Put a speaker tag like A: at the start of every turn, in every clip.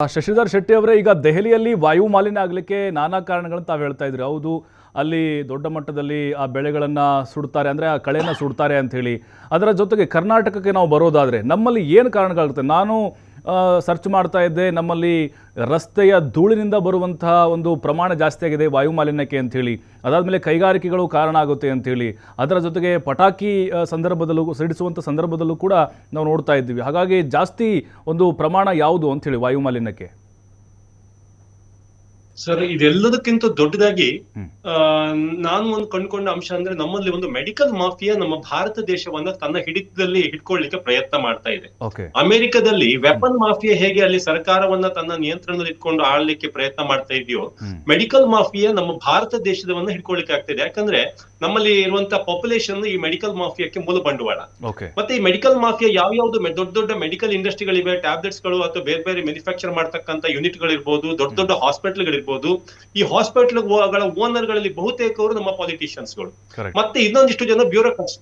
A: ಶಶಿಧರ್ ಶೆಟ್ಟಿ ಅವರೇ ಈಗ ದೆಹಲಿಯಲ್ಲಿ ವಾಯು ಮಾಲಿನ್ಯ ಆಗಲಿಕ್ಕೆ ನಾನಾ ಕಾರಣಗಳನ್ನು ತಾವು ಹೇಳ್ತಾ ಇದ್ರಿ. ಹೌದು, ಅಲ್ಲಿ ದೊಡ್ಡ ಮಟ್ಟದಲ್ಲಿ ಆ ಬೆಳೆಗಳನ್ನು ಸುಡ್ತಾರೆ, ಅಂದರೆ ಆ ಕಳೆಯನ್ನು ಸುಡ್ತಾರೆ ಅಂಥೇಳಿ ಅದರ ಜೊತೆಗೆ ಕರ್ನಾಟಕಕ್ಕೆ ನಾವು ಬರೋದಾದರೆ ನಮ್ಮಲ್ಲಿ ಏನು ಕಾರಣಗಳಿರುತ್ತೆ ನಾನು ಸರ್ಚ್ ಮಾಡ್ತಾ ಇದ್ದೆ. ನಮ್ಮಲ್ಲಿ ರಸ್ತೆಯ ಧೂಳಿನಿಂದ ಬರುವಂತಹ ಒಂದು ಪ್ರಮಾಣ ಜಾಸ್ತಿ ಆಗಿದೆ ವಾಯು ಮಾಲಿನ್ಯಕ್ಕೆ ಅಂಥೇಳಿ. ಅದಾದಮೇಲೆ ಕೈಗಾರಿಕೆಗಳು ಕಾರಣ ಆಗುತ್ತೆ ಅಂಥೇಳಿ. ಅದರ ಜೊತೆಗೆ ಪಟಾಕಿ ಸಂದರ್ಭದಲ್ಲೂ ಸಿಡಿಸುವಂಥ ಸಂದರ್ಭದಲ್ಲೂ ಕೂಡ ನಾವು ನೋಡ್ತಾ ಇದ್ದೀವಿ. ಹಾಗಾಗಿ ಜಾಸ್ತಿ ಒಂದು ಪ್ರಮಾಣ ಯಾವುದು ಅಂಥೇಳಿ ವಾಯು ಮಾಲಿನ್ಯಕ್ಕೆ?
B: ಸರ್ ಇದೆಲ್ಲದಕ್ಕಿಂತ ದೊಡ್ಡದಾಗಿ ನಾನು ಒಂದು ಕಂಡುಕೊಂಡ ಅಂಶ ಅಂದ್ರೆ ನಮ್ಮಲ್ಲಿ ಒಂದು ಮೆಡಿಕಲ್ ಮಾಫಿಯಾ ನಮ್ಮ ಭಾರತ ದೇಶವನ್ನ ತನ್ನ ಹಿಡಿತದಲ್ಲಿ ಇಟ್ಕೊಳ್ಳಿಕ್ಕೆ ಪ್ರಯತ್ನ ಮಾಡ್ತಾ ಇದೆ. ಅಮೆರಿಕದಲ್ಲಿ ವೆಪನ್ ಮಾಫಿಯಾ ಹೇಗೆ ಅಲ್ಲಿ ಸರ್ಕಾರವನ್ನ ತನ್ನ ನಿಯಂತ್ರಣದಲ್ಲಿ ಇಟ್ಕೊಂಡು ಆಳ್ಲಿಕ್ಕೆ ಪ್ರಯತ್ನ ಮಾಡ್ತಾ ಇದೆಯೋ ಮೆಡಿಕಲ್ ಮಾಫಿಯಾ ನಮ್ಮ ಭಾರತ ದೇಶದವನ್ನ ಹಿಡ್ಕೊಳ್ಳಿಕ್ಕೆ ಆಗ್ತಿದೆ. ಯಾಕಂದ್ರೆ ನಮ್ಮಲ್ಲಿ ಇರುವಂತ ಪಾಪ್ಯುಲೇಷನ್ ಈ ಮೆಡಿಕಲ್ ಮಾಫಿಯಾಕ್ಕೆ ಮೂಲ ಬಂಡವಾಳ. ಮತ್ತೆ ಈ ಮೆಡಿಕಲ್ ಮಾಫಿಯಾ ಯಾವ ಯಾವ್ದು ದೊಡ್ಡ ದೊಡ್ಡ ಮೆಡಿಕಲ್ ಇಂಡಸ್ಟ್ರಿಗಳಿವೆ ಟ್ಯಾಬ್ಲೆಟ್ಸ್ಗಳು ಅಥವಾ ಬೇರೆ ಬೇರೆ ಮ್ಯಾನುಫ್ಯಾಕ್ಚರ್ ಮಾಡ್ತಕ್ಕಂತ ಯೂನಿಟ್ ಗಳಿರ್ಬೋದು ದೊಡ್ಡ ದೊಡ್ಡ ಹಾಸ್ಪಿಟಲ್ ಗಳಿರ್ಬೋದು ಈ ಹಾಸ್ಪಿಟಲ್ಗಳ ಓನರ್ಗಳಲ್ಲಿ ಬಹುತೇಕವರು ನಮ್ಮ
A: ಪಾಲಿಟಿಷಿಯನ್ಸ್ಗಳು.
B: ಮತ್ತೆ ಇನ್ನೊಂದಿಷ್ಟು ಜನ ಬ್ಯೂರೋಕ್ರಾಟ್ಸ್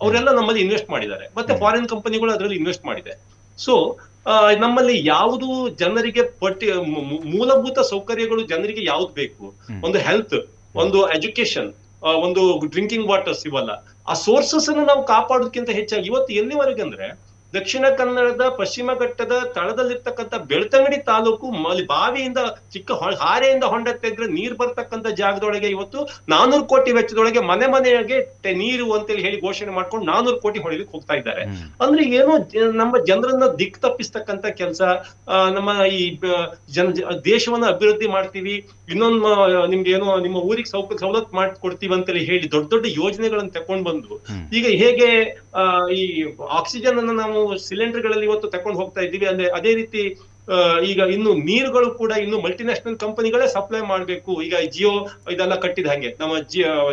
B: ಅವರೆಲ್ಲ ನಮ್ಮಲ್ಲಿ ಇನ್ವೆಸ್ಟ್ ಮಾಡಿದ್ದಾರೆ. ಮತ್ತೆ ಫಾರಿನ್ ಕಂಪನಿಗಳು ಅದರಲ್ಲಿ ಇನ್ವೆಸ್ಟ್ ಮಾಡಿದೆ. ಸೊ ನಮ್ಮಲ್ಲಿ ಯಾವುದು ಜನರಿಗೆ ಪಟ್ಟಿ ಮೂಲಭೂತ ಸೌಕರ್ಯಗಳು ಜನರಿಗೆ ಯಾವ್ದು ಬೇಕು? ಒಂದು ಹೆಲ್ತ್ ಒಂದು ಎಜುಕೇಶನ್ ಒಂದು ಡ್ರಿಂಕಿಂಗ್ ವಾಟರ್ಸ್ ಇವಲ್ಲ. ಆ ಸೋರ್ಸಸ್ ಅನ್ನು ನಾವು ಕಾಪಾಡೋದಕ್ಕಿಂತ ಹೆಚ್ಚಾಗಿ ಇವತ್ತು ಎಲ್ಲಿವರೆಗೆ ಅಂದ್ರೆ ದಕ್ಷಿಣ ಕನ್ನಡದ ಪಶ್ಚಿಮ ಘಟ್ಟದ ತಳದಲ್ಲಿರ್ತಕ್ಕಂಥ ಬೆಳ್ತಂಗಡಿ ತಾಲೂಕು ಮಲಿ ಬಾವಿಯಿಂದ ಚಿಕ್ಕ ಹಾರೆಯಿಂದ ಹೊಂಡ ತೆಗೆದ್ರೆ ನೀರು ಬರ್ತಕ್ಕಂಥ ಜಾಗದೊಳಗೆ ಇವತ್ತು ನಾನೂರು ಕೋಟಿ ವೆಚ್ಚದೊಳಗೆ ಮನೆ ಮನೆಗೆ ನೀರು ಅಂತೇಳಿ ಹೇಳಿ ಘೋಷಣೆ ಮಾಡ್ಕೊಂಡು ನಾನೂರು ಕೋಟಿ ಹೊಡಿಲಿಕ್ಕೆ ಹೋಗ್ತಾ ಇದ್ದಾರೆ. ಅಂದ್ರೆ ಏನೋ ನಮ್ಮ ಜನರನ್ನ ದಿಕ್ ತಪ್ಪಿಸ್ತಕ್ಕಂಥ ಕೆಲಸ ನಮ್ಮ ಈ ಜನ ದೇಶವನ್ನ ಅಭಿವೃದ್ಧಿ ಮಾಡ್ತೀವಿ ಇನ್ನೊಂದು ನಿಮ್ಗೆ ಏನೋ ನಿಮ್ಮ ಊರಿಗೆ ಸೌಕ ಸವಲತ್ತು ಮಾಡ್ಕೊಡ್ತೀವಿ ಅಂತೇಳಿ ಹೇಳಿ ದೊಡ್ಡ ದೊಡ್ಡ ಯೋಜನೆಗಳನ್ನ ತಕೊಂಡ್ ಬಂದು ಈಗ ಹೇಗೆ ಈ ಆಕ್ಸಿಜನ್ ಅನ್ನು ನಾವು ಸಿಲಿಂಡರ್ಗಳಲ್ಲಿ ಇವತ್ತು ತಕೊಂಡು ಹೋಗ್ತಾ ಇದ್ದೀವಿ ಅಂದ್ರೆ ಅದೇ ರೀತಿ ಈಗ ಇನ್ನು ನೀರುಗಳು ಕೂಡ ಇನ್ನು ಮಲ್ಟಿನ್ಯಾಷನಲ್ ಕಂಪನಿಗಳೇ ಸಪ್ಲೈ ಮಾಡಬೇಕು. ಈಗ ಜಿಯೋ ಇದೆಲ್ಲ ಕಟ್ಟಿದ ಹಾಗೆ. ನಮ್ಮ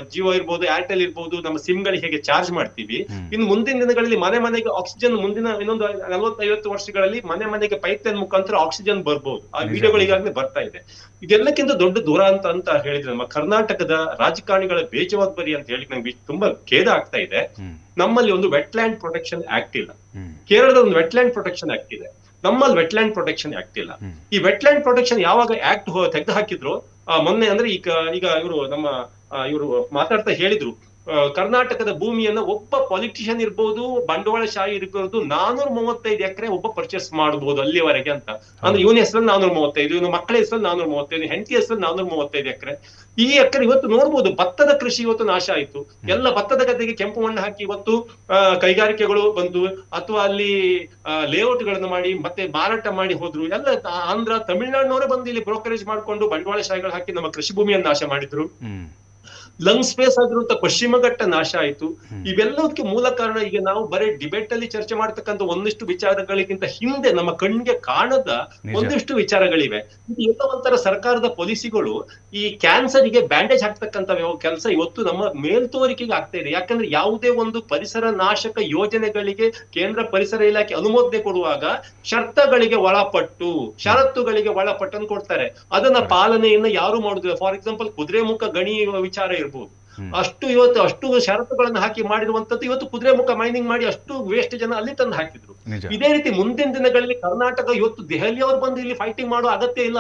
B: ಜಿಯೋ ಇರ್ಬೋದು ಏರ್ಟೆಲ್ ಇರ್ಬೋದು ನಮ್ಮ ಸಿಮ್ ಗಳಿಗೆ ಹೇಗೆ ಚಾರ್ಜ್ ಮಾಡ್ತೀವಿ. ಇನ್ನು ಮುಂದಿನ ದಿನಗಳಲ್ಲಿ ಮನೆ ಮನೆಗೆ ಆಕ್ಸಿಜನ್ ಮುಂದಿನ ಇನ್ನೊಂದು ನಲವತ್ತೈವತ್ತು ವರ್ಷಗಳಲ್ಲಿ ಮನೆ ಮನೆಗೆ ಪೈಪ್ಲೈನ್ ಮುಖಾಂತರ ಆಕ್ಸಿಜನ್ ಬರ್ಬೋದು. ಆ. ವಿಡಿಯೋಗಳು ಈಗಾಗಲೇ ಬರ್ತಾ ಇದೆ. ಇದೆಲ್ಲಕ್ಕಿಂತ ದೊಡ್ಡ ದೂರ ಅಂತ ಅಂತ ಹೇಳಿದ್ರೆ ನಮ್ಮ ಕರ್ನಾಟಕದ ರಾಜಕಾರಣಿಗಳ ಬೇಜವಾಬ್ದಾರಿ ಅಂತ ಹೇಳಿ ನಂಗೆ ತುಂಬಾ ಖೇದ ಆಗ್ತಾ ಇದೆ. ನಮ್ಮಲ್ಲಿ ಒಂದು ವೆಟ್ಲ್ಯಾಂಡ್ ಪ್ರೊಟೆಕ್ಷನ್ ಆಕ್ಟ್ ಇಲ್ಲ. ಕೇರಳದ ಒಂದು ವೆಟ್ಲ್ಯಾಂಡ್ ಪ್ರೊಟೆಕ್ಷನ್ ಆಕ್ಟ್ ಇದೆ. ನಮ್ಮಲ್ಲಿ ವೆಟ್ಲ್ಯಾಂಡ್ ಪ್ರೊಟೆಕ್ಷನ್ ಆಕ್ಟ್ ಇಲ್ಲ ಈ ವೆಟ್ಲ್ಯಾಂಡ್ ಪ್ರೊಟೆಕ್ಷನ್ ಯಾವಾಗ ಆಕ್ಟ್ ತೆಗೆದು ಹಾಕಿದ್ರು ಮೊನ್ನೆ ಅಂದ್ರೆ ಈಗ ಈಗ ಇವರು ನಮ್ಮ ಇವರು ಮಾತಾಡ್ತಾ ಹೇಳಿದ್ರು. ಕರ್ನಾಟಕದ ಭೂಮಿಯನ್ನ ಒಬ್ಬ ಪಾಲಿಟಿಷಿಯನ್ ಇರ್ಬೋದು ಬಂಡವಾಳಶಾಹಿ ಇರ್ಬೋದು ನಾನೂರ ಮೂವತ್ತೈದು ಎಕರೆ ಒಬ್ಬ ಪರ್ಚೇಸ್ ಮಾಡಬಹುದು ಅಲ್ಲಿವರೆಗೆ ಅಂತ. ಅಂದ್ರೆ ಇವನ ಹೆಸರಲ್ಲಿ ನಾನೂರ ಮೂವತ್ತೈದು ಇವನು ಮಕ್ಕಳ ಹೆಸರಲ್ಲಿ ನಾನೂರ ಮೂವತ್ತೈದು ಹೆಂಡತಿ ಹೆಸರಲ್ಲಿ ನಾನೂರ ಮೂವತ್ತೈದು ಎಕರೆ. ಈ ಎಕರೆ ಇವತ್ತು ನೋಡ್ಬೋದು ಭತ್ತದ ಕೃಷಿ ಇವತ್ತು ನಾಶ ಆಯ್ತು. ಎಲ್ಲ ಭತ್ತದ ಗದ್ದೆಗೆ ಕೆಂಪು ಮಣ್ಣು ಹಾಕಿ ಇವತ್ತು ಕೈಗಾರಿಕೆಗಳು ಬಂದು ಅಥವಾ ಅಲ್ಲಿ ಲೇಔಟ್ಗಳನ್ನು ಮಾಡಿ ಮತ್ತೆ ಮಾರಾಟ ಮಾಡಿ ಹೋದ್ರು. ಎಲ್ಲ ಆಂಧ್ರ ತಮಿಳುನಾಡಿನವರೇ ಬಂದು ಇಲ್ಲಿ ಬ್ರೋಕರೇಜ್ ಮಾಡ್ಕೊಂಡು ಬಂಡವಾಳಶಾಹಿಗಳು ಹಾಕಿ ನಮ್ಮ ಕೃಷಿ ಭೂಮಿಯನ್ನು ನಾಶ ಮಾಡಿದ್ರು. ಲಂಗ್ ಸ್ಪೇಸ್ ಆಗಿರುವಂತ ಪಶ್ಚಿಮ ಘಟ್ಟ ನಾಶ ಆಯ್ತು. ಇವೆಲ್ಲದಕ್ಕೆ ಮೂಲ ಕಾರಣ ಈಗ ನಾವು ಬರೀ ಡಿಬೇಟ್ ಅಲ್ಲಿ ಚರ್ಚೆ ಮಾಡ್ತಕ್ಕಂಥ ಒಂದಿಷ್ಟು ವಿಚಾರಗಳಿಗಿಂತ ಹಿಂದೆ ನಮ್ಮ ಕಣ್ಣಿಗೆ ಕಾಣದ. ಒಂದಿಷ್ಟು ವಿಚಾರಗಳಿವೆ. ಎಲ್ಲ ಒಂಥರ ಸರ್ಕಾರದ ಪಾಲಿಸಿಗಳು ಈ ಕ್ಯಾನ್ಸರ್ಗೆ ಬ್ಯಾಂಡೇಜ್ ಹಾಕ್ತಕ್ಕಂತ ಕೆಲಸ ಇವತ್ತು ನಮ್ಮ ಮೇಲ್ತೋರಿಕೆಗೆ ಆಗ್ತಾ ಇದೆ. ಯಾಕಂದ್ರೆ ಯಾವುದೇ ಒಂದು ಪರಿಸರ ನಾಶಕ ಯೋಜನೆಗಳಿಗೆ ಕೇಂದ್ರ ಪರಿಸರ ಇಲಾಖೆ ಅನುಮೋದನೆ ಕೊಡುವಾಗ ಶರ್ತಗಳಿಗೆ ಒಳಪಟ್ಟು ಷರತ್ತುಗಳಿಗೆ ಒಳಪಟ್ಟನ್ನು ಕೊಡ್ತಾರೆ. ಅದನ್ನ ಪಾಲನೆಯನ್ನ ಯಾರು ಮಾಡುದಿಲ್ಲ. ಫಾರ್ ಎಕ್ಸಾಂಪಲ್ ಕುದುರೆಮುಖ ಗಣಿ ವಿಚಾರ ಇರ್ಬೋದು
A: ಹ್ಮ್.
B: ಅಷ್ಟು ಇವತ್ತು ಅಷ್ಟು ಷರತ್ತುಗಳನ್ನು ಹಾಕಿ ಮಾಡಿರುವಂತದ್ದು ಇವತ್ತು ಕುದುರೆ ಮುಖ ಮೈನಿಂಗ್ ಮಾಡಿ ಅಷ್ಟು ವೇಸ್ಟ್ ಜನ ಅಲ್ಲಿ ತಂದು ಹಾಕಿದ್ರು. ಇದೇ ರೀತಿ ಮುಂದಿನ ದಿನಗಳಲ್ಲಿ ಕರ್ನಾಟಕ ಇವತ್ತು ದೆಹಲಿಯವರು ಬಂದು ಇಲ್ಲಿ ಫೈಟಿಂಗ್ ಮಾಡೋ ಅಗತ್ಯ ಇಲ್ಲ.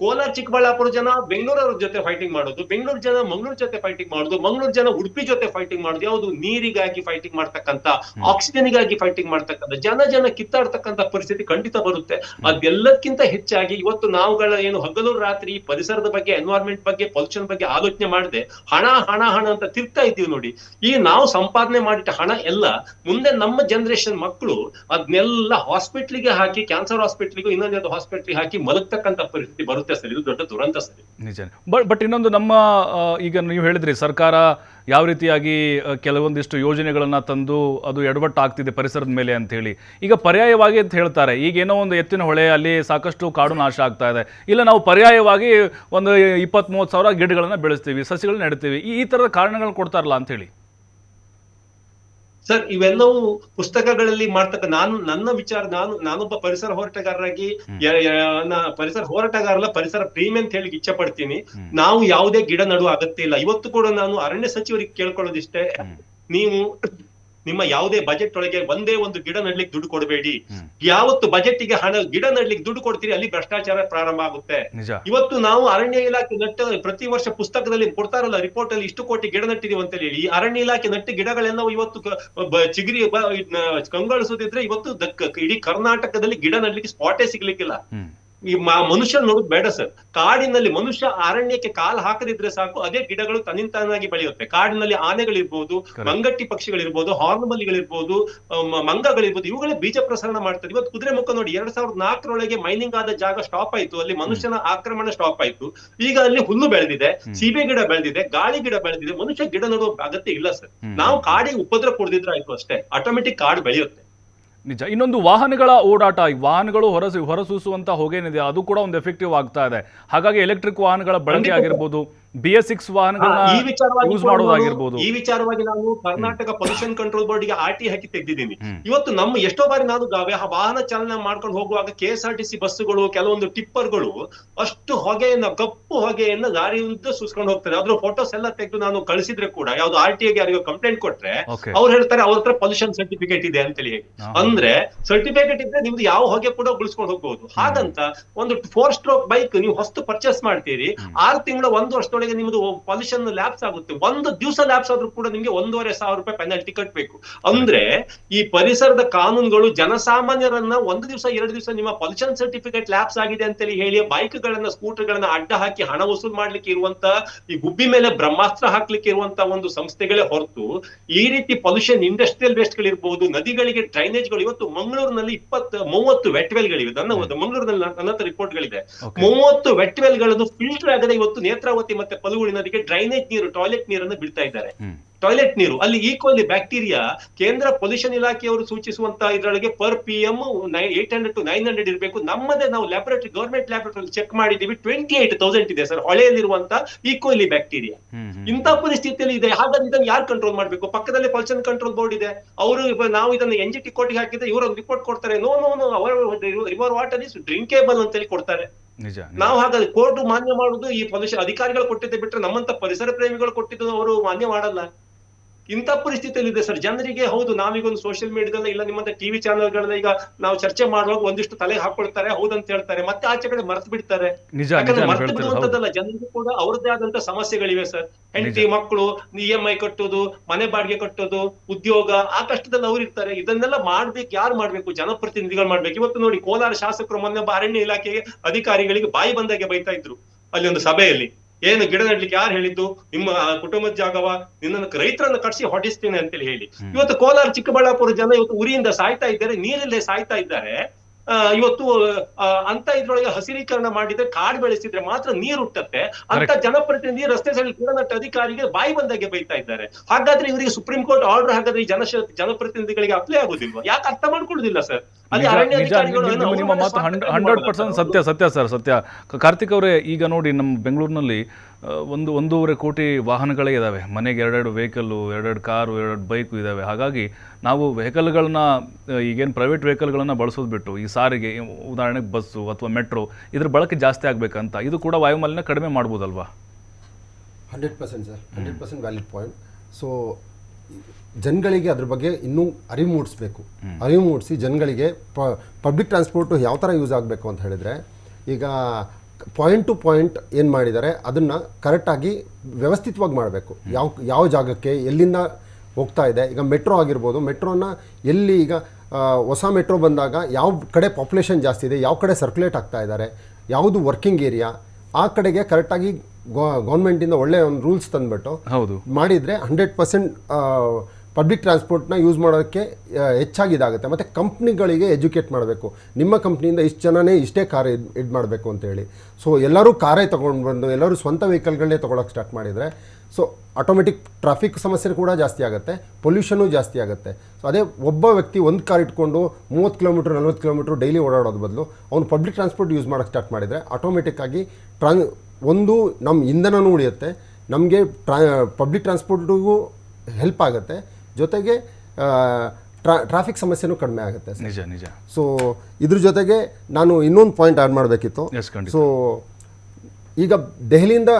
B: ಕೋಲಾರ ಚಿಕ್ಕಬಳ್ಳಾಪುರ ಜನ ಬೆಂಗಳೂರವ್ರ ಜೊತೆ ಫೈಟಿಂಗ್ ಮಾಡೋದು ಬೆಂಗಳೂರು ಜನ ಮಂಗಳೂರು ಜೊತೆ ಫೈಟಿಂಗ್ ಮಾಡೋದು ಮಂಗಳೂರು ಜನ ಉಡುಪಿ ಜೊತೆ ಫೈಟಿಂಗ್ ಮಾಡೋದು ಯಾವುದು ನೀರಿಗಾಗಿ ಫೈಟಿಂಗ್ ಮಾಡ್ತಕ್ಕಂತ ಆಕ್ಸಿಜನ್ಗಾಗಿ ಫೈಟಿಂಗ್ ಮಾಡ್ತಕ್ಕಂಥ ಜನ ಜನ ಕಿತ್ತಾಡ್ತಕ್ಕಂತ ಪರಿಸ್ಥಿತಿ ಖಂಡಿತ ಬರುತ್ತೆ. ಅದೆಲ್ಲಕ್ಕಿಂತ ಹೆಚ್ಚಾಗಿ ಇವತ್ತು ನಾವುಗಳ ಏನು ಹಗಲು ರಾತ್ರಿ ಪರಿಸರದ ಬಗ್ಗೆ ಎನ್ವೈರ್ಮೆಂಟ್ ಬಗ್ಗೆ ಪೊಲ್ಯೂಷನ್ ಬಗ್ಗೆ ಆಲೋಚನೆ ಮಾಡದೆ ಹಣ ಹಣ ಹಣ ಅಂತ ತಿರ್ತಾ ಇದ್ದೀವಿ ನೋಡಿ. ಈ ನಾವು ಸಂಪಾದನೆ ಮಾಡಿಟ್ಟ ಹಣ ಎಲ್ಲ ಮುಂದೆ ನಮ್ಮ ಜನರೇಷನ್ ಮಕ್ಕಳು ಅದನ್ನೆಲ್ಲ ಹಾಸ್ಪಿಟ್ಲಿಗೆ ಹಾಕಿ ಕ್ಯಾನ್ಸರ್ ಹಾಸ್ಪಿಟ್ಲಿಗೂ ಇನ್ನೊಂದು ಹಾಸ್ಪಿಟ್ಲಿಗೆ ಹಾಕಿ ಮಲಗ್ತಕ್ಕಂತ ಪರಿಸ್ಥಿತಿ ಬರುತ್ತೆ ಸರ್. ಇದು ದೊಡ್ಡ ದುರಂತ ಸರ್
A: ನಿಜ. ಬಟ್ ಇನ್ನೊಂದು ನಮ್ಮ ಈಗ ನೀವು ಹೇಳಿದ್ರಿ, ಸರ್ಕಾರ ಯಾವ ರೀತಿಯಾಗಿ ಕೆಲವೊಂದಿಷ್ಟು ಯೋಜನೆಗಳನ್ನು ತಂದು ಅದು ಎಡವಟ್ಟು ಆಗ್ತಿದೆ ಪರಿಸರದ ಮೇಲೆ ಅಂತ ಹೇಳಿ. ಈಗ ಪರ್ಯಾಯವಾಗಿ ಅಂತ ಹೇಳ್ತಾರೆ, ಈಗ ಏನೋ ಒಂದು ಎತ್ತಿನ ಹೊಳೆ, ಅಲ್ಲಿ ಸಾಕಷ್ಟು ಕಾಡು ನಾಶ ಆಗ್ತಾ ಇದೆ. ಇಲ್ಲ, ನಾವು ಪರ್ಯಾಯವಾಗಿ ಒಂದು ಇಪ್ಪತ್ತ್ ಮೂವತ್ತು ಸಾವಿರ ಗಿಡಗಳನ್ನು ಬೆಳೆಸ್ತೀವಿ, ಸಸಿಗಳನ್ನ ನೆಡ್ತೀವಿ. ಈ ಈ ಥರದ ಕಾರಣಗಳು ಕೊಡ್ತಾರಲ್ಲ ಅಂತ ಹೇಳಿ
B: ಸರ್ ಇವೆಲ್ಲವೂ ಪುಸ್ತಕಗಳಲ್ಲಿ ಮಾಡ್ತಕ್ಕ ನಾನು ನನ್ನ ವಿಚಾರ ನಾನು ನಾನೊಬ್ಬ ಪರಿಸರ ಹೋರಾಟಗಾರರಾಗಿ ಪರಿಸರ ಹೋರಾಟಗಾರಲ್ಲ ಪರಿಸರ ಪ್ರೇಮಿ ಅಂತ ಹೇಳಿ ಇಚ್ಛೆ ಪಡ್ತೀನಿ ನಾವು ಯಾವುದೇ ಗಿಡ ನಡುವ ಅಗತ್ಯ ಇಲ್ಲ. ಇವತ್ತು ಕೂಡ ನಾನು ಅರಣ್ಯ ಸಚಿವರಿಗೆ ಕೇಳ್ಕೊಳ್ಳೋದಿಷ್ಟೇ. ನೀವು ನಿಮ್ಮ ಯಾವುದೇ ಬಜೆಟ್ ಒಳಗೆ ಒಂದೇ ಒಂದು ಗಿಡ ನಡ್ಲಿಕ್ಕೆ ದುಡ್ಡು ಕೊಡಬೇಡಿ. ಯಾವತ್ತು ಬಜೆಟ್ಗೆ ಹಣ ಗಿಡ ನಡ್ಲಿಕ್ಕೆ ದುಡ್ಡು ಕೊಡ್ತೀರಿ ಅಲ್ಲಿ ಭ್ರಷ್ಟಾಚಾರ ಪ್ರಾರಂಭ ಆಗುತ್ತೆ. ಇವತ್ತು ನಾವು ಅರಣ್ಯ ಇಲಾಖೆ ನಟ್ಟ ಪ್ರತಿ ವರ್ಷ ಪುಸ್ತಕದಲ್ಲಿ ಕೊಡ್ತಾರಲ್ಲ ರಿಪೋರ್ಟ್ ಅಲ್ಲಿ ಇಷ್ಟು ಕೋಟಿ ಗಿಡ ನಟ್ಟಿದೀವಿ ಅಂತ ಹೇಳಿ ಈ ಅರಣ್ಯ ಇಲಾಖೆ ನೆಟ್ಟ ಗಿಡಗಳೆಲ್ಲ ಇವತ್ತು ಚಿಗಿರಿ ಕಂಗೊಳಿಸುದಿದ್ರೆ ಇವತ್ತು ದಕ್ಕ- ಇಡೀ ಕರ್ನಾಟಕದಲ್ಲಿ ಗಿಡ ನಡ್ಲಿಕ್ಕೆ ಸ್ಪಾಟೇ ಸಿಗ್ಲಿಕ್ಕಿಲ್ಲ. ಈ ಮನುಷ್ಯ ನೋಡೋದು ಬೇಡ ಸರ್. ಕಾಡಿನಲ್ಲಿ ಮನುಷ್ಯ ಅರಣ್ಯಕ್ಕೆ ಕಾಲು ಹಾಕದಿದ್ರೆ ಸಾಕು ಅದೇ ಗಿಡಗಳು ತನ್ನಿಂತಾನಾಗಿ ಬೆಳೆಯುತ್ತೆ. ಕಾಡಿನಲ್ಲಿ ಆನೆಗಳಿರ್ಬೋದು. ಮಂಗಟ್ಟಿ ಪಕ್ಷಿಗಳಿರ್ಬೋದು ಹಾರ್ನಮಲ್ಲಿಗಳಿರ್ಬೋದು ಅಹ್, ಮಂಗಗಳಿರ್ಬೋದು ಇವುಗಳೇ ಬೀಜ ಪ್ರಸರಣ ಮಾಡ್ತಾರೆ ಇವತ್ತು ಕುದುರೆ ಮುಖ ನೋಡಿ ಎರಡ್ ಸಾವಿರದ ನಾಲ್ಕರೊಳಗೆ ಮೈನಿಂಗ್ ಆದ ಜಾಗ ಸ್ಟಾಪ್ ಆಯ್ತು. ಅಲ್ಲಿ ಮನುಷ್ಯನ ಆಕ್ರಮಣ ಸ್ಟಾಪ್ ಆಯ್ತು. ಈಗ ಅಲ್ಲಿ ಹುಲ್ಲು ಬೆಳೆದಿದೆ ಸೀಬೆ ಗಿಡ ಬೆಳೆದಿದೆ ಗಾಳಿ ಗಿಡ ಬೆಳೆದಿದೆ. ಮನುಷ್ಯ ಗಿಡ ನೋಡುವ ಅಗತ್ಯ ಇಲ್ಲ ಸರ್. ನಾವು ಕಾಡಿಗೆ ಉಪದ್ರ ಕೊಡದಿದ್ರೆ ಆಯ್ತು ಅಷ್ಟೇ. ಆಟೋಮೆಟಿಕ್ ಕಾಡು ಬೆಳೆಯುತ್ತೆ.
A: ನಿಜ. ಇನ್ನೊಂದು ವಾಹನಗಳ ಓಡಾಟ. ಈ ವಾಹನಗಳು ಹೊರಸು ಹೊರಸೂಸುವಂತ ಹೋಗೇನಿದೆ. ಅದು ಕೂಡ ಒಂದು ಎಫೆಕ್ಟಿವ್ ಆಗ್ತಾ ಇದೆ. ಹಾಗಾಗಿ ಎಲೆಕ್ಟ್ರಿಕ್ ವಾಹನಗಳ ಬಳಕೆ. ಆಗಿರ್ಬೋದು. ಬಿ ಎಸ್ ಸಿಕ್ಸ್ ವಾಹನಗಳನ್ನ
B: ಈ ವಿಚಾರವಾಗಿ
A: ಯೂಸ್ ಮಾಡೋದಾಗಿರ್ಬೋದು
B: ನಾನು- ಈ ವಿಚಾರವಾಗಿ ನಾನು ಕರ್ನಾಟಕ ಪೊಲ್ಯೂಷನ್ ಕಂಟ್ರೋಲ್ ಬೋರ್ಡ್ಗೆ ಆರ್ ಟಿ ಹಾಕಿ ತೆಗ್ದಿದ್ದೀನಿ ಇವತ್ತು ನಮ್ಮ ಎಷ್ಟೋ ಬಾರಿ ನಾನು ವಾಹನ ಚಾಲನೆ ಮಾಡ್ಕೊಂಡು ಹೋಗುವಾಗ K S R T C ಬಸ್ಸುಗಳು ಕೆಲವೊಂದು ಟಿಪ್ಪರ್ಗಳು ಅಷ್ಟು ಹೊಗೆಯನ್ನ ಕಪ್ಪು ಹೊಗೆಯನ್ನ ದಾರಿ ಉದ್ದ ಸೂಸ್ಕೊಂಡು ಹೋಗ್ತಾರೆ. ಅದ್ರ ಫೋಟೋಸ್ ಎಲ್ಲ ತೆಗೆದು ನಾನು ಕಳಿಸಿದ್ರೆ ಕೂಡ ಯಾವ್ದು ಆರ್ ಟಿ ಯಾರಿಗೋ ಕಂಪ್ಲೇಂಟ್ ಕೊಟ್ರೆ ಅವ್ರು ಹೇಳ್ತಾರೆ ಅವ್ರ ಹತ್ರ ಪೊಲ್ಯೂಷನ್ ಸರ್ಟಿಫಿಕೇಟ್ ಇದೆ ಅಂತ ಹೇಳಿ. ಅಂದ್ರೆ ಸರ್ಟಿಫಿಕೇಟ್ ಇದ್ರೆ ನಿಮ್ದು ಯಾವ ಹೊಗೆ ಕೂಡ ಉಳಿಸ್ಕೊಂಡು ಹೋಗ್ಬಹುದು ಹಾಗಂತ ಒಂದು ಫೋರ್ ಸ್ಟ್ರೋಕ್ ಬೈಕ್ ನೀವು ಹೊಸ್ತು ಪರ್ಚೇಸ್ ಮಾಡ್ತೀರಿ. ಆರು ತಿಂಗಳ ಒಂದು ವರ್ಷದೊಳಗೆ ನಿಮ್ದು ಪೊಲ್ಯೂಷನ್ ಲ್ಯಾಪ್ಸ್ ಆಗುತ್ತೆ. ಒಂದು ದಿವಸ ಲ್ಯಾಪ್ಸ್ ಆದ್ರೂ ಕೂಡ ನಿಮ್ಗೆ ಒಂದೂವರೆ ಸಾವಿರ ರೂಪಾಯಿ ಪೆನಾಲ್ಟಿ ಕಟ್ಟಬೇಕು ಅಂದ್ರೆ ಈ ಪರಿಸರದ ಕಾನೂನುಗಳು ಜನಸಾಮಾನ್ಯರನ್ನ ಒಂದು ದಿವಸ ಎರಡು ದಿವಸ ನಿಮ್ಮ ಪೊಲ್ಯೂಷನ್ ಸರ್ಟಿಫಿಕೇಟ್ ಲ್ಯಾಪ್ಸ್ ಆಗಿದೆ ಅಂತ ಹೇಳಿ ಬೈಕ್ ಗಳನ್ನ ಸ್ಕೂಟರ್ ಗಳನ್ನ ಅಡ್ಡ ಹಾಕಿ ಹಣ ವಸೂಲ್ ಮಾಡ್ಲಿಕ್ಕೆ ಇರುವಂತ ಈ ಗುಬ್ಬಿ ಮೇಲೆ ಬ್ರಹ್ಮಾಸ್ತ್ರ ಹಾಕ್ಲಿಕ್ಕೆ ಇರುವಂತ ಒಂದು ಸಂಸ್ಥೆಗಳೇ ಹೊರತು ಈ ರೀತಿ ಪೊಲ್ಯೂಷನ್ ಇಂಡಸ್ಟ್ರಿಯಲ್ ವೇಸ್ಟ್ ಗಳಿರ್ಬೋದು ನದಿಗಳಿಗೆ ಡ್ರೈನೇಜ್ಗಳು ಇವತ್ತು ಮಂಗಳೂರಿನಲ್ಲಿ ಇಪ್ಪತ್ತು ಮೂವತ್ತು ವೆಟ್ವೆಲ್ ಗಳಿವೆ. ನನ್ನ ಮಂಗಳೂರಿನಲ್ಲಿ ನನ್ನ ಹತ್ರ ರಿಪೋರ್ಟ್ ಗಳಿದೆ. ಮೂವತ್ತು ವೆಟ್ವೆಲ್ಗಳನ್ನು ಫಿಲ್ಟರ್ ಆಗದೆ ಇವತ್ತು ನೇತ್ರಾವತಿ ಮತ್ತೆ ಪಲುಗುಳಿ ನದಿಗೆ ಡ್ರೈನೇಜ್ ನೀರು ಟಾಯ್ಲೆಟ್ ನೀರನ್ನು ಬಿಡ್ತಾ ಇದ್ದಾರೆ. ಟಾಯ್ಲೆಟ್ ನೀರು ಅಲ್ಲಿ ಈಕ್ವಲಿ ಬ್ಯಾಕ್ಟೀರಿಯಾ ಕೇಂದ್ರ ಪೊಲ್ಯೂಷನ್ ಇಲಾಖೆಯವರು ಸೂಚಿಸುವಂತ ಇದರೊಳಗೆ per P M eight hundred to nine hundred ಇರಬೇಕು. ನಮ್ಮದೇ ನಾವು ಲ್ಯಾಬೊರೇಟರಿ ಗವರ್ಮೆಂಟ್ ಲ್ಯಾಬೊರೇಟರಿ ಚೆಕ್ ಮಾಡಿದೀವಿ ಟ್ವೆಂಟಿ ಏಟ್ ತೌಸಂಡ್ ಇದೆ ಸರ್. ಹೊಳೆಯಲ್ಲಿರುವಂತ ಈಕ್ವಲಿ ಬ್ಯಾಕ್ಟೀರಿಯಾ ಇಂಥ ಪರಿಸ್ಥಿತಿಯಲ್ಲಿ ಇದೆ. ಹಾಗಾದ್ರೆ ಇದನ್ನು ಯಾರು ಕಂಟ್ರೋಲ್ ಮಾಡಬೇಕು? ಪಕ್ಕದಲ್ಲಿ ಪೊಲ್ಯೂಷನ್ ಕಂಟ್ರೋಲ್ ಬೋರ್ಡ್ ಇದೆ. ಅವರು ನಾವು ಇದನ್ನ ಎನ್ ಜಿ ಟಿ ಕೋರ್ಟ್ಗೆ ಹಾಕಿದ್ರೆ ಇವರು ಒಂದು ರಿಪೋರ್ಟ್ ಕೊಡ್ತಾರೆ. No no no our river water is drinkable ಅಂತೇಳಿ ಕೊಡ್ತಾರೆ.
A: ನಿಜ
B: ನಾವು ಹಾಗಾದ್ರೆ ಕೋರ್ಟ್ ಮಾನ್ಯ ಮಾಡುದು ಈ ಪೊಲ್ಯೂಷನ್ ಅಧಿಕಾರಿಗಳು ಕೊಟ್ಟಿದ್ದೆ ಬಿಟ್ರೆ ನಮ್ಮಂತ ಪರಿಸರ ಪ್ರೇಮಿಗಳು ಕೊಟ್ಟಿದ್ದು ಅವರು ಮಾನ್ಯ ಮಾಡಲ್ಲ. ಇಂಥ ಪರಿಸ್ಥಿತಿಯಲ್ಲಿ ಇದೆ ಸರ್. ಜನರಿಗೆ ಹೌದು ನಾವೀಗೊಂದು ಸೋಷಿಯಲ್ ಮೀಡಿಯಾದಲ್ಲಿ ಇಲ್ಲ ನಿಮ್ಮಂತ ಟಿವಿ ಚಾನೆಲ್ಗಳಲ್ಲಿ ಈಗ ನಾವು ಚರ್ಚೆ ಮಾಡುವಾಗ ಒಂದಿಷ್ಟು ತಲೆ ಹಾಕೊಳ್ತಾರೆ ಹೌದಂತ ಹೇಳ್ತಾರೆ. ಮತ್ತೆ ಆಚೆ ಕಡೆ ಮರ್ತು ಬಿಡ್ತಾರೆ. ಮರ್ತು ಬಿಡುವಂತದ್ದಲ್ಲ ಜನರಿಗೂ ಕೂಡ ಅವ್ರದ್ದೇ ಆದಂತ ಸಮಸ್ಯೆಗಳಿವೆ ಸರ್. ಹೆಂಡತಿ ಮಕ್ಕಳು ಇ ಎಂ ಐ ಕಟ್ಟೋದು ಮನೆ ಬಾಡಿಗೆ ಕಟ್ಟೋದು ಉದ್ಯೋಗ ಆ ಕಷ್ಟದಲ್ಲಿ ಅವ್ರು ಇರ್ತಾರೆ. ಇದನ್ನೆಲ್ಲ ಮಾಡ್ಬೇಕು ಯಾರು ಮಾಡ್ಬೇಕು? ಜನಪ್ರತಿನಿಧಿಗಳು ಮಾಡ್ಬೇಕು. ಇವತ್ತು ನೋಡಿ ಕೋಲಾರ ಶಾಸಕರು ಮೊನ್ನೆ ಅರಣ್ಯ ಇಲಾಖೆಗೆ ಅಧಿಕಾರಿಗಳಿಗೆ ಬಾಯಿ ಬಂದಾಗೆ ಬೈತಾ ಇದ್ರು ಅಲ್ಲಿ ಒಂದು ಸಭೆಯಲ್ಲಿ. ಏನು ಗಿಡ ನೆಡ್ಲಿಕ್ಕೆ ಯಾರು ಹೇಳಿದ್ದು? ನಿಮ್ಮ ಕುಟುಂಬದ ಜಾಗವ ನಿನ್ನನ್ನು ರೈತರನ್ನ ಕಟ್ಸಿ ಹೊಡಿಸ್ತೀನಿ ಅಂತೇಳಿ ಹೇಳಿ. ಇವತ್ತು ಕೋಲಾರ ಚಿಕ್ಕಬಳ್ಳಾಪುರ ಜನ ಇವತ್ತು ಉರಿಯಿಂದ ಸಾಯ್ತಾ ಇದ್ದಾರೆ ನೀರಲ್ಲೇ ಸಾಯ್ತಾ ಇದ್ದಾರೆ. ಇವತ್ತು ಅಂತ ಇದ್ರೊಳಗೆ ಹಸಿರೀಕರಣ ಮಾಡಿದ್ರೆ ಕಾಡು ಬೆಳೆಸಿದ್ರೆ ಮಾತ್ರ ನೀರು ಹುಟ್ಟತ್ತೆ. ಅಂತ ಜನಪ್ರತಿನಿಧಿ ರಸ್ತೆ ಸೈಡ್ ಗಿಡ ನಟ್ಟ ಅಧಿಕಾರಿಗೆ ಬಾಯಿ ಬಂದಾಗೆ ಬೈತಾ ಇದ್ದಾರೆ. ಹಾಗಾದ್ರೆ ಇವರಿಗೆ ಸುಪ್ರೀಂ ಕೋರ್ಟ್ ಆರ್ಡರ್ ಹಾಗಾದ್ರೆ ಈ ಜನ ಜನಪ್ರತಿನಿಧಿಗಳಿಗೆ ಅಪ್ಲೈ ಆಗುದಿಲ್ವಾ? ಯಾಕೆ ಅರ್ಥ ಮಾಡ್ಕೊಳ್ಳುದಿಲ್ಲ ಸರ್?
A: ನಿಮ್ಮ- ಮಾತು ಹಂಡ್ರೆಡ್ ಪರ್ಸೆಂಟ್ ಸತ್ಯ ಸತ್ಯ ಸರ್ ಸತ್ಯ. ಕಾರ್ತಿಕ್ ಅವರೇ ಈಗ ನೋಡಿ ನಮ್ಮ ಬೆಂಗಳೂರಿನಲ್ಲಿ ಒಂದು ಒಂದೂವರೆ ಕೋಟಿ ವಾಹನಗಳೇ ಇದ್ದಾವೆ ಮನೆಗೆ ಎರಡೆರಡು ವೆಹಿಕಲ್ಲು ಎರಡೆರಡು ಕಾರು ಎರಡೆರಡು ಬೈಕು ಇದ್ದಾವೆ ಹಾಗಾಗಿ ನಾವು ವೆಹಿಕಲ್ಗಳನ್ನ ಈಗೇನು ಪ್ರೈವೇಟ್ ವೆಹಿಕಲ್ಗಳನ್ನ ಬಳಸೋದು ಬಿಟ್ಟು ಈ ಸಾರಿಗೆ ಉದಾಹರಣೆಗೆ ಬಸ್ಸು ಅಥವಾ ಮೆಟ್ರೋ ಇದ್ರ ಬಳಕೆ ಜಾಸ್ತಿ ಆಗಬೇಕಂತ ಇದು ಕೂಡ ವಾಯುಮಾಲಿನ್ಯ ಕಡಿಮೆ ಮಾಡ್ಬೋದಲ್ವಾ?
C: Hundred percent sir. Hundred percent valid point so ಜನಗಳಿಗೆ ಅದ್ರ ಬಗ್ಗೆ ಇನ್ನೂ ಅರಿವು ಮೂಡಿಸ್ಬೇಕು. ಅರಿವು ಮೂಡಿಸಿ ಜನಗಳಿಗೆ ಪಬ್ಲಿಕ್ ಟ್ರಾನ್ಸ್ಪೋರ್ಟು ಯಾವ ಥರ ಯೂಸ್ ಆಗಬೇಕು ಅಂತ ಹೇಳಿದರೆ, ಈಗ ಪಾಯಿಂಟ್ ಟು ಪಾಯಿಂಟ್ ಏನು ಮಾಡಿದ್ದಾರೆ, ಅದನ್ನು ಕರೆಕ್ಟಾಗಿ ವ್ಯವಸ್ಥಿತವಾಗಿ ಮಾಡಬೇಕು. ಯಾವ ಯಾವ ಜಾಗಕ್ಕೆ, ಎಲ್ಲಿಂದ ಹೋಗ್ತಾ ಇದೆ, ಈಗ ಮೆಟ್ರೋ ಆಗಿರ್ಬೋದು ಮೆಟ್ರೋನ ಎಲ್ಲಿ ಈಗ ಹೊಸ ಮೆಟ್ರೋ ಬಂದಾಗ ಯಾವ ಕಡೆ ಪಾಪ್ಯುಲೇಷನ್ ಜಾಸ್ತಿ ಇದೆ, ಯಾವ ಕಡೆ ಸರ್ಕ್ಯುಲೇಟ್ ಆಗ್ತಾ ಇದ್ದಾರೆ, ಯಾವುದು ವರ್ಕಿಂಗ್ ಏರಿಯಾ ಆ ಕಡೆಗೆ ಕರೆಕ್ಟಾಗಿ ಗೌರ್ಮೆಂಟಿಂದ ಒಳ್ಳೆಯ ಒಂದು ರೂಲ್ಸ್ ತಂದುಬಿಟ್ಟು
A: ಹೌದು.
C: ಮಾಡಿದರೆ ಹಂಡ್ರೆಡ್ ಪರ್ಸೆಂಟ್ ಪಬ್ಲಿಕ್ ಟ್ರಾನ್ಸ್ಪೋರ್ಟ್ನ ಯೂಸ್ ಮಾಡೋದಕ್ಕೆ ಆ, ಹೆಚ್ಚಾಗಿ ಇದಾಗುತ್ತೆ ಮತ್ತು ಕಂಪ್ನಿಗಳಿಗೆ ಎಜುಕೇಟ್ ಮಾಡಬೇಕು. ನಿಮ್ಮ ಕಂಪ್ನಿಯಿಂದ ಇಷ್ಟು ಜನನೇ ಇಷ್ಟೇ ಕಾರ್ ಇದು ಇದು ಮಾಡಬೇಕು ಅಂತೇಳಿ ಸೊ ಎಲ್ಲರೂ ಕಾರೇ ತೊಗೊಂಡು ಬಂದು ಎಲ್ಲರೂ ಸ್ವಂತ ವೆಹಿಕಲ್ಗಳನ್ನೇ ತೊಗೊಳಕ್ಕೆ ಸ್ಟಾರ್ಟ್ ಮಾಡಿದರೆ ಸೊ ಆಟೋಮೆಟಿಕ್ ಟ್ರಾಫಿಕ್ ಸಮಸ್ಯೆ ಕೂಡ ಜಾಸ್ತಿ ಆಗುತ್ತೆ. ಪೊಲ್ಯೂಷನು ಜಾಸ್ತಿ ಆಗುತ್ತೆ. ಸೊ ಅದೇ ಒಬ್ಬ ವ್ಯಕ್ತಿ ಒಂದು ಕಾರ್ ಇಟ್ಕೊಂಡು ಮೂವತ್ತು ಕಿಲೋಮೀಟ್ರ್ ನಲ್ವತ್ತು ಕಿಲೋಮೀಟ್ರ್ ಡೈಲಿ ಓಡಾಡೋದು ಬದಲು ಅವ್ನು ಪಬ್ಲಿಕ್ ಟ್ರಾನ್ಸ್ಪೋರ್ಟ್ ಯೂಸ್ ಮಾಡೋಕ್ಕೆ ಸ್ಟಾರ್ಟ್ ಮಾಡಿದರೆ ಆಟೋಮೆಟಿಕ್ಕಾಗಿ ಟ್ರಾನ್ ಒಂದು ನಮ್ಮ ಇಂಧನನೂ ಉಳಿಯುತ್ತೆ ನಮಗೆ ಟ್ರಾ ಪಬ್ಲಿಕ್ ಟ್ರಾನ್ಸ್ಪೋರ್ಟಿಗೂ ಹೆಲ್ಪ್ ಆಗುತ್ತೆ ಜೊತೆಗೆ ಟ್ರಾ ಟ್ರಾಫಿಕ್ ಸಮಸ್ಯೆನೂ ಕಡಿಮೆ ಆಗುತ್ತೆ
A: ನಿಜ ನಿಜ.
C: ಸೊ ಇದ್ರ ಜೊತೆಗೆ ನಾನು ಇನ್ನೊಂದು ಪಾಯಿಂಟ್ ಆ್ಯಡ್ ಮಾಡಬೇಕಿತ್ತು. ಸೊ ಈಗ ದೆಹಲಿಯಿಂದ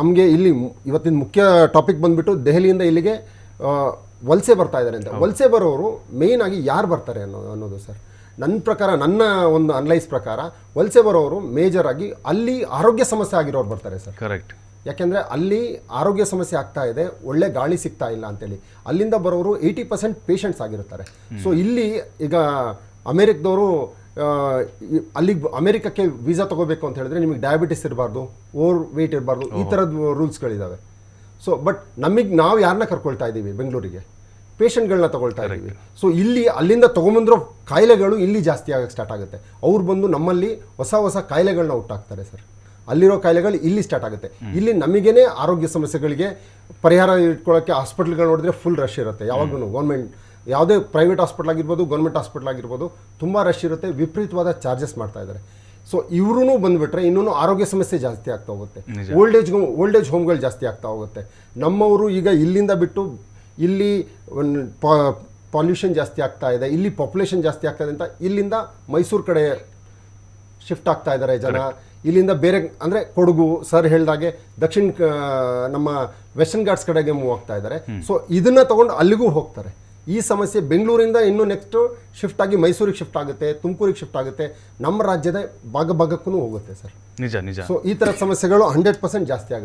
C: ನಮಗೆ ಇಲ್ಲಿ ಇವತ್ತಿನ ಮುಖ್ಯ ಟಾಪಿಕ್ ಬಂದ್ಬಿಟ್ಟು ದೆಹಲಿಯಿಂದ ಇಲ್ಲಿಗೆ ವಲಸೆ ಬರ್ತಾ ಇದ್ದಾರೆ ಅಂತ. ವಲಸೆ ಬರೋರು ಮೇಯ್ನ್ ಆಗಿ ಯಾರು ಬರ್ತಾರೆ ಅನ್ನೋ ಅನ್ನೋದು ಸರ್. ನನ್ನ ಪ್ರಕಾರ ನನ್ನ ಒಂದು ಅನಲೈಸ್ ಪ್ರಕಾರ ವಲಸೆ ಬರೋರು ಮೇಜರ್ ಆಗಿ ಅಲ್ಲಿ ಆರೋಗ್ಯ ಸಮಸ್ಯೆ ಆಗಿರೋರು ಬರ್ತಾರೆ ಸರ್.
A: ಕರೆಕ್ಟ್
C: ಯಾಕೆಂದರೆ ಅಲ್ಲಿ ಆರೋಗ್ಯ ಸಮಸ್ಯೆ ಆಗ್ತಾ ಇದೆ ಒಳ್ಳೆ ಗಾಳಿ ಸಿಗ್ತಾ ಇಲ್ಲ ಅಂತೇಳಿ. ಅಲ್ಲಿಂದ ಬರೋರು ಏಯ್ಟಿ ಪರ್ಸೆಂಟ್ ಪೇಷಂಟ್ಸ್ ಆಗಿರ್ತಾರೆ. ಸೊ ಇಲ್ಲಿ ಈಗ ಅಮೇರಿಕದವರು ಅಲ್ಲಿಗೆ ಅಮೇರಿಕಕ್ಕೆ ವೀಸಾ ತಗೋಬೇಕು ಅಂತ ಹೇಳಿದ್ರೆ ನಿಮಗೆ ಡಯಾಬಿಟಿಸ್ ಇರಬಾರ್ದು ಓವರ್ ವೆಯ್ಟ್ ಇರಬಾರ್ದು ಈ ಥರದ ರೂಲ್ಸ್ಗಳಿದ್ದಾವೆ ಸೊ ಬಟ್ ನಮಗೆ ನಾವು ಯಾರನ್ನ ಕರ್ಕೊಳ್ತಾ ಇದ್ದೀವಿ ಬೆಂಗಳೂರಿಗೆ? ಪೇಷಂಟ್ಗಳನ್ನ ತಗೊಳ್ತಾ ಇದ್ದೀವಿ. ಸೊ ಇಲ್ಲಿ ಅಲ್ಲಿಂದ ತೊಗೊಂಬಂದಿರೋ ಕಾಯಿಲೆಗಳು ಇಲ್ಲಿ ಜಾಸ್ತಿ ಆಗಕ್ಕೆ ಸ್ಟಾರ್ಟ್ ಆಗುತ್ತೆ. ಅವ್ರು ಬಂದು ನಮ್ಮಲ್ಲಿ ಹೊಸ ಹೊಸ ಕಾಯಿಲೆಗಳನ್ನ ಹುಟ್ಟಾಕ್ತಾರೆ ಸರ್. ಅಲ್ಲಿರೋ ಕಾಯಿಲೆಗಳು ಇಲ್ಲಿ ಸ್ಟಾರ್ಟ್ ಆಗುತ್ತೆ. ಇಲ್ಲಿ ನಮಗೇನೆ ಆರೋಗ್ಯ ಸಮಸ್ಯೆಗಳಿಗೆ ಪರಿಹಾರ ಇಟ್ಕೊಳ್ಳೋಕ್ಕೆ ಹಾಸ್ಪಿಟ್ಲ್ಗಳು ನೋಡಿದ್ರೆ ಫುಲ್ ರಶ್ ಇರುತ್ತೆ. ಯಾವಾಗಲೂ ಗೌರ್ಮೆಂಟ್ ಯಾವುದೇ ಪ್ರೈವೇಟ್ ಹಾಸ್ಪಿಟ್ಲ್ ಆಗಿರ್ಬೋದು ಗೌರ್ಮೆಂಟ್ ಹಾಸ್ಪಿಟ್ಲ್ ಆಗಿರ್ಬೋದು ತುಂಬ ರಶ್ ಇರುತ್ತೆ. ವಿಪರೀತವಾದ ಚಾರ್ಜಸ್ ಮಾಡ್ತಾ ಇದ್ದಾರೆ. ಸೊ ಇವ್ರೂ ಬಂದುಬಿಟ್ರೆ ಇನ್ನೂ ಆರೋಗ್ಯ ಸಮಸ್ಯೆ ಜಾಸ್ತಿ ಆಗ್ತಾ ಹೋಗುತ್ತೆ. ಓಲ್ಡ್ ಏಜ್ ಓಲ್ಡ್ ಏಜ್ ಹೋಮ್ಗಳು ಜಾಸ್ತಿ ಆಗ್ತಾ ಹೋಗುತ್ತೆ. ನಮ್ಮವರು ಈಗ ಇಲ್ಲಿಂದ ಬಿಟ್ಟು ಇಲ್ಲಿ ಪಾಲ್ಯೂಷನ್ ಜಾಸ್ತಿ ಆಗ್ತಾ ಇದೆ ಇಲ್ಲಿ ಪಾಪ್ಯುಲೇಷನ್ ಜಾಸ್ತಿ ಆಗ್ತಾ ಇದೆ ಅಂತ ಇಲ್ಲಿಂದ ಮೈಸೂರು ಕಡೆ ಶಿಫ್ಟ್ ಆಗ್ತಾ ಇದ್ದಾರೆ ಜನ. ಇಲ್ಲಿಂದ ಬೇರೆ ಅಂದರೆ ಕೊಡಗು ಸರ್ ಹೇಳಿದಾಗೆ ದಕ್ಷಿಣ ನಮ್ಮ ವೆಸ್ಟರ್ನ್ ಘಾಟ್ಸ್ ಕಡೆಗೆ ಮೂವ್ ಆಗ್ತಾ ಇದ್ದಾರೆ. ಸೊ ಇದನ್ನ ತೊಗೊಂಡು ಅಲ್ಲಿಗೂ ಹೋಗ್ತಾರೆ. ಈ ಸಮಸ್ಯೆ ಬೆಂಗಳೂರಿಂದ ಇನ್ನು ನೆಕ್ಸ್ಟ್ ಶಿಫ್ಟ್ ಆಗಿ ಮೈಸೂರಿಗೆ ಶಿಫ್ಟ್ ಆಗುತ್ತೆ ತುಮಕೂರಿಗೆ ಶಿಫ್ಟ್ ಆಗುತ್ತೆ. ನಮ್ಮ ರಾಜ್ಯದ ಭಾಗ ಭಾಗಕ್ಕೂ ಹೋಗುತ್ತೆ ಸರ್
A: ನಿಜ ನಿಜ.
C: ಸೊ ಈ ಥರ ಸಮಸ್ಯೆಗಳು ಹಂಡ್ರೆಡ್ ಪರ್ಸೆಂಟ್ ಜಾಸ್ತಿ ಆಗುತ್ತೆ.